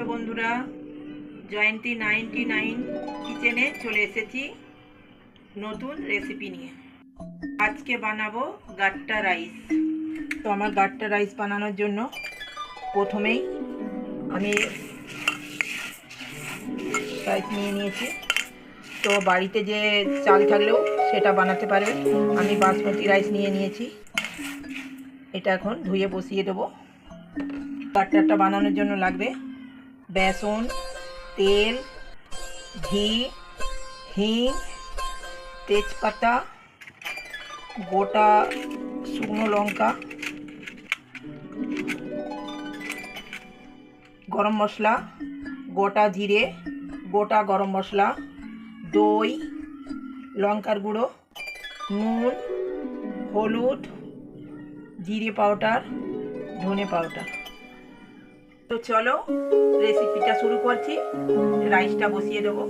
আছো বন্ধুরা, জয়ন্তী ninety nine কিচেনে চলে এসেছি নতুন রেসিপি নিয়ে। আজকে বানাবো গাট্টা রাইস। তো আমার গাট্টা রাইস বানানোর জন্য প্রথমেই আমি রাইস নিয়ে নিয়েছি। তো বাড়িতে যে চাল থাকলেও সেটা বানাতে পারবে। আমি বাসমতি রাইস নিয়ে নিয়েছি। এটা এখন ধুয়ে বসিয়ে দেবো। বাটারটা বানানোর জন্য লাগবে বেসন তেল ঘি হিং তেজপাতা গোটা শুকনো লঙ্কা গরম মশলা গোটা জিরে গোটা গরম মশলা দই লঙ্কার গুঁড়ো নুন হলুদ জিরে পাউডার ধনে পাউডার তো চলো রেসিপিটা শুরু করছি রাইসটা বসিয়ে দেবো।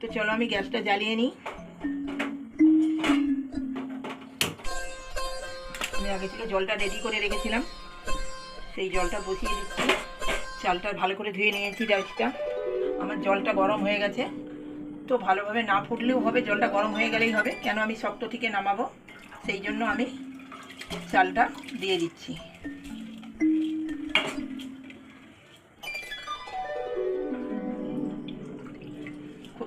তো চলো, আমি গ্যাসটা জ্বালিয়ে নিই। আমি আগে থেকে জলটা রেডি করে রেখেছিলাম। সেই জলটা বসিয়ে দিচ্ছি। চালটা ভালো করে ধুয়ে নিয়েছি রাইসটা আমার জলটা গরম হয়ে গেছে। তো ভালোভাবে না ফুটলেও হবে, জলটা গরম হয়ে গেলেই হবে। কেন আমি শক্ত থেকে নামাবো? সেই জন্য আমি চালটা দিয়ে দিচ্ছি।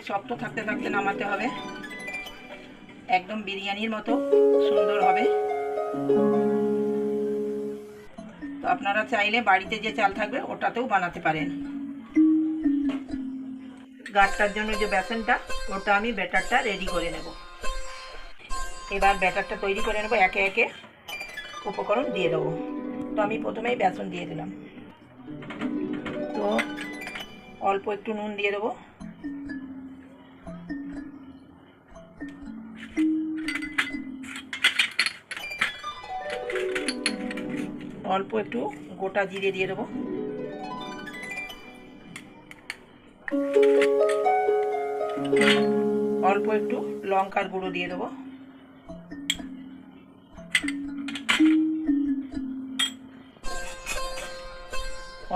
শক্ত থাকতে থাকতে নামাতে হবে। একদম বিরিয়ানির মতো সুন্দর হবে। তো আপনারা চাইলে বাড়িতে যে চাল থাকবে, ওটাতেও বানাতে পারেন। গাঠটার জন্য যে বেসনটা, ওটা আমি ব্যাটারটা রেডি করে নেব। এবার ব্যাটারটা তৈরি করে নেব, একে একে উপকরণ দিয়ে দেবো। তো আমি প্রথমেই বেসন দিয়ে দিলাম। তো অল্প একটু নুন দিয়ে দেবো। অল্প একটু গোটা জিরে দিয়ে দেবো। অল্প একটু লঙ্কার গুঁড়ো দিয়ে দেবো।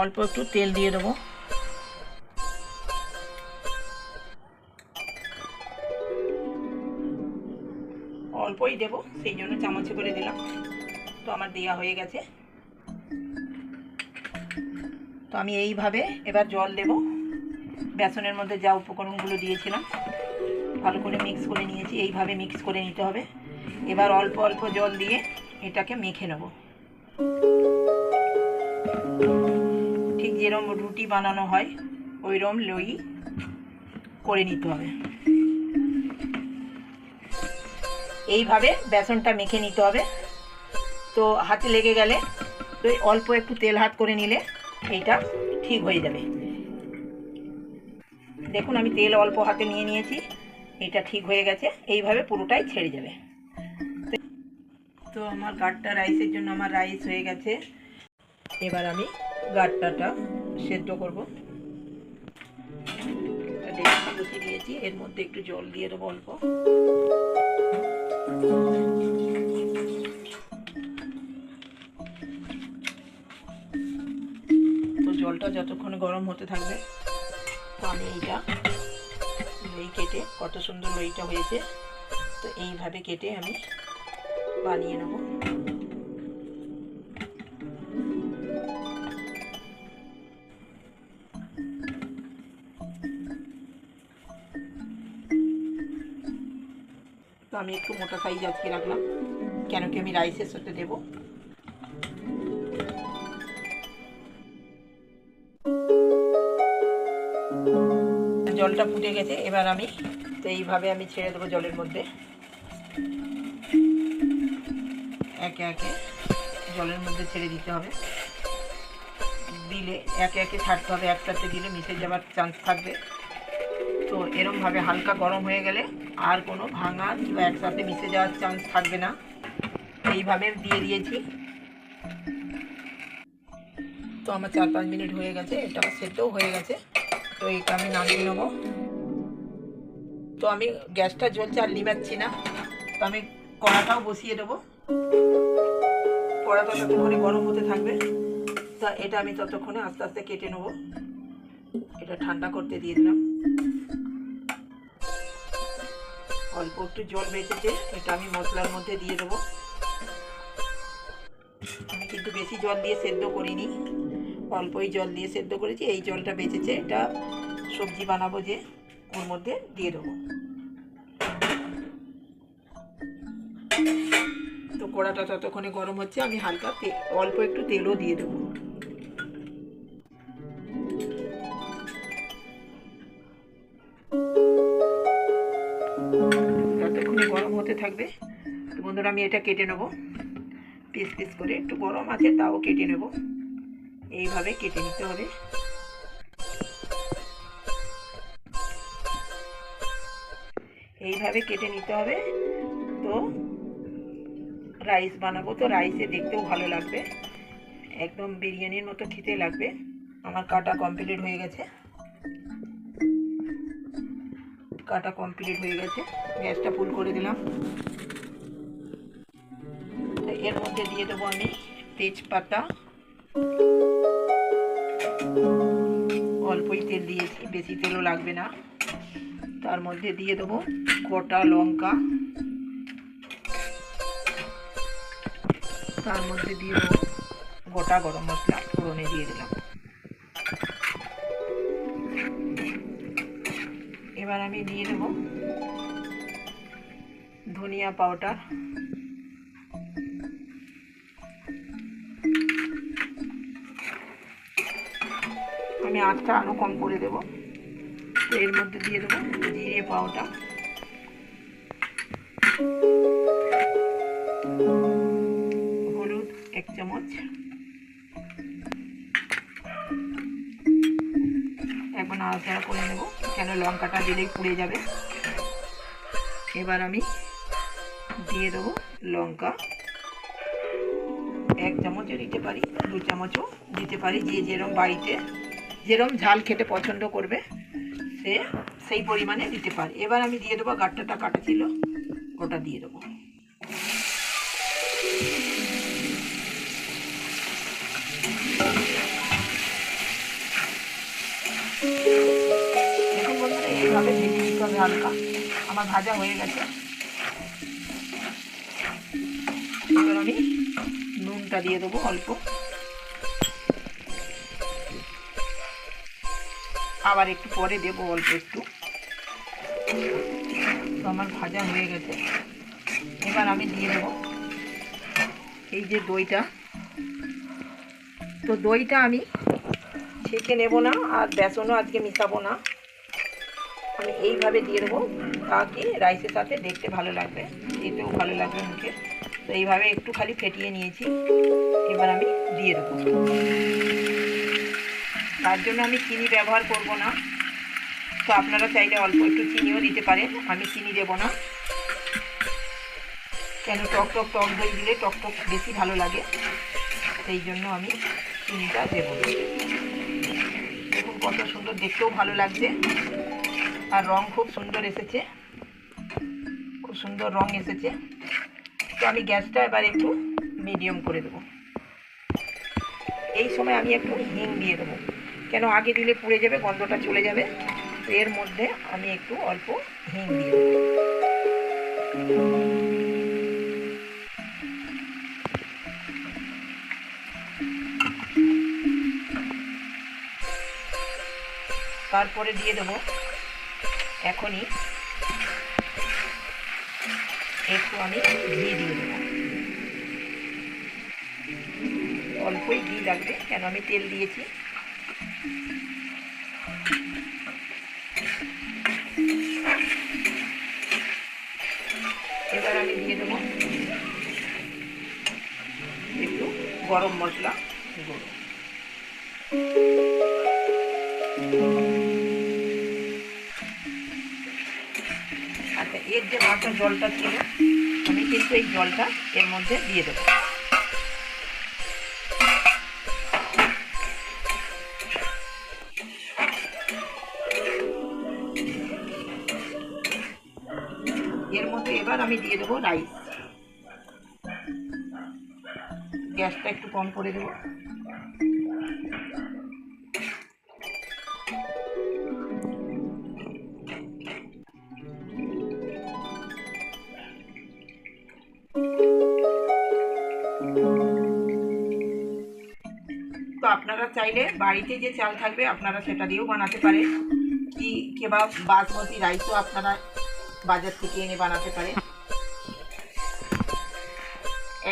অল্প একটু তেল দিয়ে দেবো। অল্পই দেবো, সেই জন্য চামচে করে দিলাম। তো আমার দেওয়া হয়ে গেছে। তো আমি এইভাবে এবার জল দেব। বেসনের মধ্যে যা উপকরণগুলো দিয়েছিলাম, ভালো করে মিক্স করে নিয়েছি, এইভাবে মিক্স করে নিতে হবে। এবার অল্প অল্প জল দিয়ে এটাকে মেখে নেব। ঠিক যেরকম রুটি বানানো হয় ওইরকম লই করে নিতে হবে। এইভাবে বেসনটা মেখে নিতে হবে। তো হাতে লেগে গেলে তো অল্প একটু তেল হাত করে নিলে এইটা ঠিক হয়ে যাবে। দেখুন, আমি তেল অল্প হাতে নিয়ে নিয়েছি এটা ঠিক হয়ে গেছে, এইভাবে পুরোটাই ছেড়ে যাবে। তো আমার গাট্টা রাইসের জন্য আমার রাইস হয়ে গেছে। এবার আমি গাট্টাটা সেদ্ধ করব। দিয়েছি, এর মধ্যে একটু জল দিয়ে দেবো অল্প। তো জলটা যতক্ষণ গরম হতে থাকবে, তো আমি এইটা লই কেটে, কত সুন্দর লইটা হয়েছে, তো এইভাবে কেটে আমি বানিয়ে নেব। তো আমি একটু মোটা সাইজ আজকে রাখলাম, কেন কি আমি রাইসের সাথে দেবো। জলটা ফুটে গেছে, এবার আমি তো এইভাবে আমি ছেড়ে দেবো জলের মধ্যে। একে একে জলের মধ্যে ছেড়ে দিতে হবে। দিলে একে একে ছাড়তে হবে, একসাথে দিলে মিশে যাওয়ার চান্স থাকবে। তো এরমভাবে হালকা গরম হয়ে গেলে আর কোনো ভাঙা বা একসাথে মিশে যাওয়ার চান্স থাকবে না। এইভাবে দিয়ে দিয়েছি। তো আমার চার পাঁচ মিনিট হয়ে গেছে, এটা সেদ্ধও হয়ে গেছে। তো এটা আমি নামিয়ে নেব। তো আমি গ্যাসটা জ্বলছে আর লিমাচ্ছি না। তো আমি কড়াটাও বসিয়ে দেবো। কড়াটা ততক্ষণে গরম হতে থাকবে। তা এটা আমি ততক্ষণে আস্তে আস্তে কেটে নেব। এটা ঠান্ডা করতে দিয়ে দিলাম। অল্প একটু জল বেঁচেছে, এটা আমি মশলার মধ্যে দিয়ে দেবো। আমি কিন্তু বেশি জল দিয়ে সেদ্ধ করিনি। অল্পই জল দিয়ে সেদ্ধ করেছি, এই জলটা বেঁচেছে, এটা সবজি বানাবো যে, ওর মধ্যে দিয়ে দেবো। তো কড়াটা ততক্ষণে গরম হচ্ছে, আমি হালকা অল্প একটু তেলও দিয়ে দেবো। ততক্ষণে গরম হতে থাকবে। বন্ধুরা, আমি এটা কেটে নেব। পিস পিস করে, একটু গরম আছে, তাও কেটে নেব। এইভাবে কেটে নিতে হবে। এইভাবে কেটে নিতে হবে। তো রাইস বানাবো। তো রাইসে দেখতেও ভালো লাগবে। একদম বিরিয়ানির মতো খেতে লাগবে। আমার কাটা কমপ্লিট হয়ে গেছে। কাটা কমপ্লিট হয়ে গেছে। গ্যাসটা ফুল করে দিলাম। এর মধ্যে দিয়ে দেবো আমি তেজপাতা। অল্পই তেল দিয়েছি বেশি তেলও লাগবে না। তার মধ্যে দিয়ে দেবো গোটা লঙ্কা। তার মধ্যে দিয়ে দেবো গোটা গরম মশলা, ফোড়নে দিয়ে দিলাম। এবার আমি দিয়ে দেবো ধনিয়া পাউডার। আঁচটা আরও কম করে দেবো। এর মধ্যে দিয়ে দেবো জিরে পাউডার। হলুদ এক চামচ। একবার নাড়াচাড়া করে নেব। কেন লঙ্কাটা দিলেই পুড়ে যাবে। এবার আমি দিয়ে দেবো লঙ্কা। এক চামচও দিতে পারি, দু চামচও দিতে পারি, যে যেরকম বাড়িতে যেরম ঝাল খেতে পছন্দ করবে, সে সেই পরিমাণে দিতে পারে। এবার আমি দিয়ে দেবো গাট্টাটা কাটা ছিল ওটা দিয়ে দেবো। আমার ভাজা হয়ে গেছে। এবার আমি নুনটা দিয়ে দেবো অল্প। আবার একটু পরে দেবো, অল্প একটু। তো আমার ভাজা হয়ে গেছে। এবার আমি দিয়ে দেবো এই যে দইটা। তো দইটা আমি ছেঁকে নেব না, আর বেসনও আজকে মিশাবো না। আমি এইভাবে দিয়ে দেবো, তাকে রাইসের সাথে দেখতে ভালো লাগবে, খেতেও ভালো লাগবে মুখে। তো এইভাবে একটু খালি ফেটিয়ে নিয়েছি, এবার আমি দিয়ে দেবো। তার জন্য আমি চিনি ব্যবহার করব না। তো আপনারা চাইলে অল্প একটু চিনিও দিতে পারেন, আমি চিনি দেবো না। কেন টক টক টক দই দিলে টক টক বেশি ভালো লাগে, সেই জন্য আমি চিনিটা দেবো। দেখুন কত সুন্দর, দেখতেও ভালো লাগছে। আর রং খুব সুন্দর এসেছে। খুব সুন্দর রং এসেছে। তো আমি গ্যাসটা এবার একটু মিডিয়াম করে দেবো। এই সময় আমি একটু হিং দিয়ে দেবো। কেন আগে দিলে পুড়ে যাবে, গন্ধটা চলে যাবে? এর মধ্যে আমি একটু অল্প হিং দিয়ে তারপরে দিয়ে দেবো এখনই একটু আমি ঘি দিয়ে দেবো। অল্পই ঘি লাগবে, কেন আমি তেল দিয়েছি। এবার আমি দিয়ে দেবো একটু গরম মশলা গুঁড়ো। আচ্ছা এর যে মাথা জলটা ছিল, আমি কিন্তু এই জলটা এর মধ্যে দিয়ে দেবো। দেবো রাইস গ্যাসটা একটু কম করে দেবো। তো আপনারা চাইলে বাড়িতে যে চাল থাকবে, আপনারা সেটা দিয়েও বানাতে পারেন। কি কিংবা বাসমতি রাইসও আপনারা বাজার থেকে এনে বানাতে পারেন।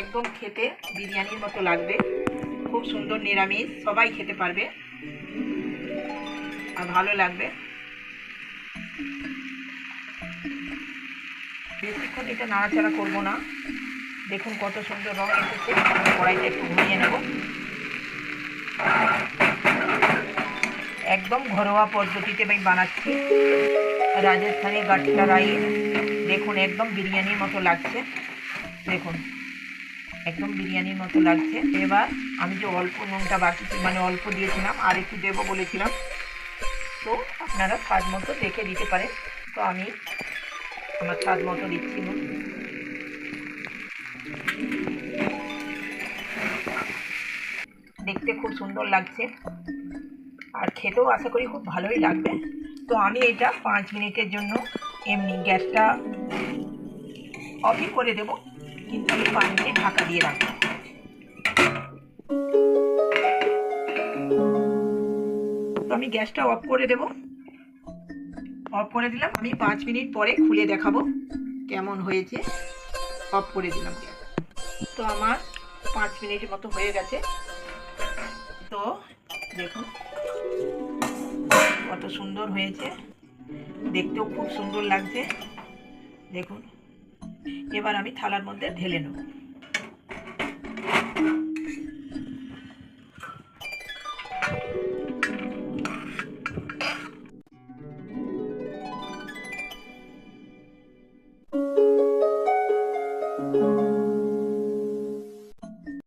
একদম খেতে বিরিয়ানির মতো লাগবে। খুব সুন্দর নিরামিষ, সবাই খেতে পারবে। আর ভালো লাগবে। বেশিক্ষণ এটা নাড়াচাড়া করব না। দেখুন কত সুন্দর রং এসেছে। কড়াইটা একটু ঘুমিয়ে নেব। একদম ঘরোয়া পদ্ধতিতে আমি বানাচ্ছি। রাজস্থানি গাট্টা রাইস। দেখুন, একদম বিরিয়ানির মতো লাগছে। দেখুন। একদম বিরিয়ানির মতো লাগছে। এবার আমি যে অল্প নুনটা বাকি মানে অল্প দিয়েছিলাম, আর একটু দেবো বলেছিলাম। তো আপনারা স্বাদ মতো দেখে দিতে পারেন। তো আমি আমার স্বাদ মতো দিচ্ছি নুন। দেখতে খুব সুন্দর লাগছে। আর খেতেও আশা করি খুব ভালোই লাগবে। তো আমি এটা পাঁচ মিনিটের জন্য এমনি গ্যাসটা অফই করে দেব। কিন্তু আমি মিনিট ঢাকা দিয়ে রাখব। তো আমি গ্যাসটা অফ করে দেব। অফ করে দিলাম। আমি পাঁচ মিনিট পরে খুলে দেখাবো কেমন হয়েছে। অফ করে দিলাম তো আমার পাঁচ মিনিট মতো হয়ে গেছে। তো দেখুন কত সুন্দর হয়েছে। দেখতেও খুব সুন্দর লাগছে। দেখুন। এবার আমি থালার মধ্যে ঢেলে নেব।